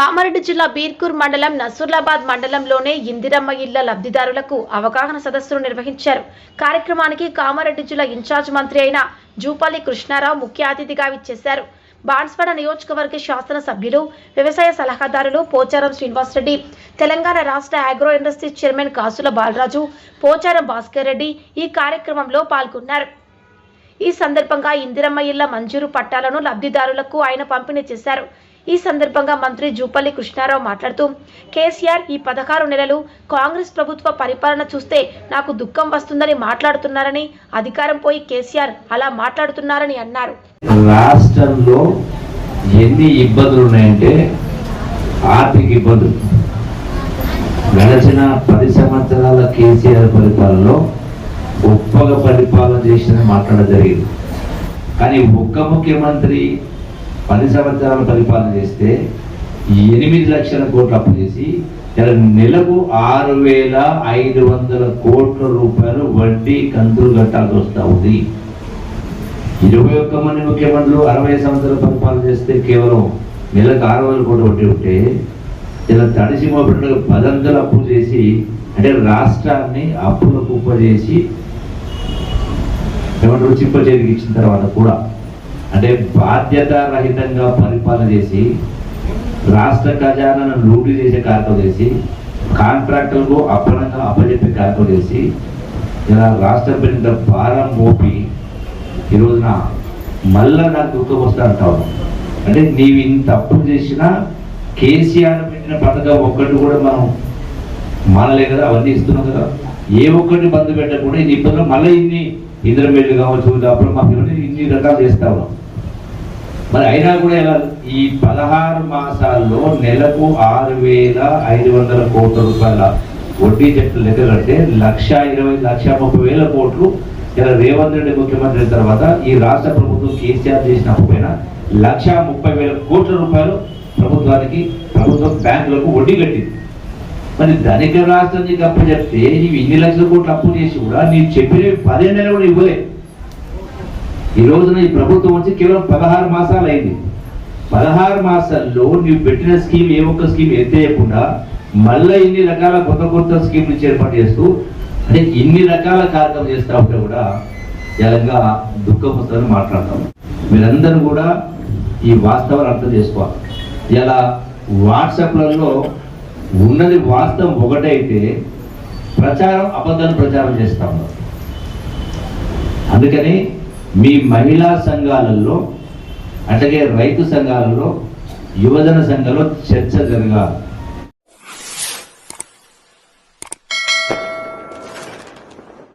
కామారెడ్డి జిల్లా బీర్కూర్ మండలం నసూర్లాబాద్ మండలంలోనే ఇందిరమ్మ ఇళ్ళ లబ్ధిదారులకు అవగాహన సదస్సును నిర్వహించారు. కార్యక్రమానికి కామారెడ్డి జిల్లా ఇన్ఛార్జ్ మంత్రి అయిన జూపాలి కృష్ణారావు ముఖ్య అతిథిగా విచ్చేశారు. బాన్స్వాడ నియోజకవర్గ శాసన సభ్యులు వ్యవసాయ సలహాదారులు పోచారం శ్రీనివాసరెడ్డి తెలంగాణ రాష్ట్ర ఆగ్రో ఇండస్ట్రీస్ చైర్మన్ కాసుల బాలరాజు పోచారం భాస్కర్ రెడ్డి ఈ కార్యక్రమంలో పాల్గొన్నారు. ఈ సందర్భంగా ఇందిరమ్మ ఇళ్ళ మంజూరు పట్టాలను లబ్ధిదారులకు ఆయన పంపిణీ చేశారు. ఈ సందర్భంగా మంత్రి జూపల్లి కృష్ణారావు మాట్లాడుతూ కేసీఆర్ ఈ పదహారు నెలలు కాంగ్రెస్ ప్రభుత్వ పరిపాలన చూస్తే నాకు దుఃఖం వస్తుందని మాట్లాడుతున్నారని అధికారం పోయి కేసీఆర్ అలా మాట్లాడుతున్నారని అన్నారు. రాష్ట్రంలో ఎన్ని ఇబ్బందులు ఉన్నాయంటే ఆర్థిక ఇబ్బందులు. గడిచిన పది సంవత్సరాల కేసీఆర్ పరిపాలనలో గొప్పగా పరిపాలన చేసిన మాట్లాడడం జరిగింది. కానీ ఒక్క ముఖ్యమంత్రి పది సంవత్సరాలు పరిపాలన చేస్తే ఎనిమిది లక్షల కోట్లు అప్పు చేసి ఇలా నెలకు ఆరు వేల ఐదు వందల కోట్ల రూపాయలు వడ్డీ కంతులు కట్టాల్సి వస్తూ ఉంది. ఇరవై ఒక్క మంది ముఖ్యమంత్రులు అరవై సంవత్సరాల పరిపాలన చేస్తే కేవలం నెలకు ఆరు వందల కోట్లు వడ్డీ ఉంటే ఇలా తడిసి మోపినట్టుగా పదంతలు అప్పు చేసి అంటే రాష్ట్రాన్ని అప్పుల కుప్ప చేసి ఏమంటారు చిప్ప చేతికి ఇచ్చిన తర్వాత కూడా అంటే బాధ్యత రహితంగా పరిపాలన చేసి రాష్ట్ర ఖజానాను లూటీ చేసే కార్యక్రమం చేసి కాంట్రాక్టర్లకు అప్పనంగా అప్పచెప్పే కార్యక్రమం చేసి ఇలా రాష్ట్రం పెద్ద భారం మోపి ఈ రోజున మళ్ళా నాకు దుఃఖం వస్తా అంటావు అంటే నీవు ఇంత అప్పు చేసినా కేసీఆర్ పెట్టిన పథకం ఒక్కటి కూడా మనం మానలే కదా అవన్నీ ఇస్తున్నాం కదా. ఏ ఒక్కటి బంధు పెట్టకుండా ఇది ఇబ్బందులు మళ్ళీ ఇన్ని ఇంద్రమేళ్ళు కావచ్చు అప్పుడు మా పిల్లలు ఇన్ని రకాలు చేస్తా ఉన్నాం. మరి అయినా కూడా ఎలా? ఈ పదహారు మాసాల్లో నెలకు ఆరు వేల ఐదు వందల కోట్ల రూపాయల వడ్డీ చెట్లు లెక్క లక్ష ఇరవై లక్ష ముప్పై వేల కోట్లు. ఇలా రేవంత్ రెడ్డి ముఖ్యమంత్రి తర్వాత ఈ రాష్ట్ర ప్రభుత్వం కేసీఆర్ చేసిన అప్పు పైన లక్ష ముప్పై వేల కోట్ల రూపాయలు ప్రభుత్వానికి ప్రభుత్వం బ్యాంకులకు వడ్డీ కట్టింది. మరి ధనిక రాష్ట్రం నీకు అప్పు చెప్తే నీవు ఇన్ని లక్షల కోట్లు అప్పు చేసి కూడా నీవు చెప్పినవి పదిహేను నెలలు కూడా ఇవ్వలే. ఈ రోజున ఈ ప్రభుత్వం వచ్చి కేవలం పదహారు మాసాలు అయింది. పదహారు మాసాల్లో నీవు పెట్టిన స్కీమ్ ఏ ఒక్క స్కీమ్ ఎత్తేయకుండా మళ్ళీ ఇన్ని రకాల కొత్త కొత్త స్కీమ్ ఏర్పాటు చేస్తూ అంటే ఇన్ని రకాల కార్యక్రమం చేస్తా ఉంటే కూడా జలంగా దుఃఖం వస్తుందని మాట్లాడతాం. మీరందరూ కూడా ఈ వాస్తవాలు అర్థం చేసుకోవాలి. ఇలా వాట్సాప్లలో ఉన్నది వాస్తవం ఒకటైతే ప్రచారం అబద్ధాన్ని ప్రచారం చేస్తాం అందుకని మీ మహిళా సంఘాలలో అట్లాగే రైతు సంఘాలలో యువజన సంఘాలలో చర్చ జరగాలి.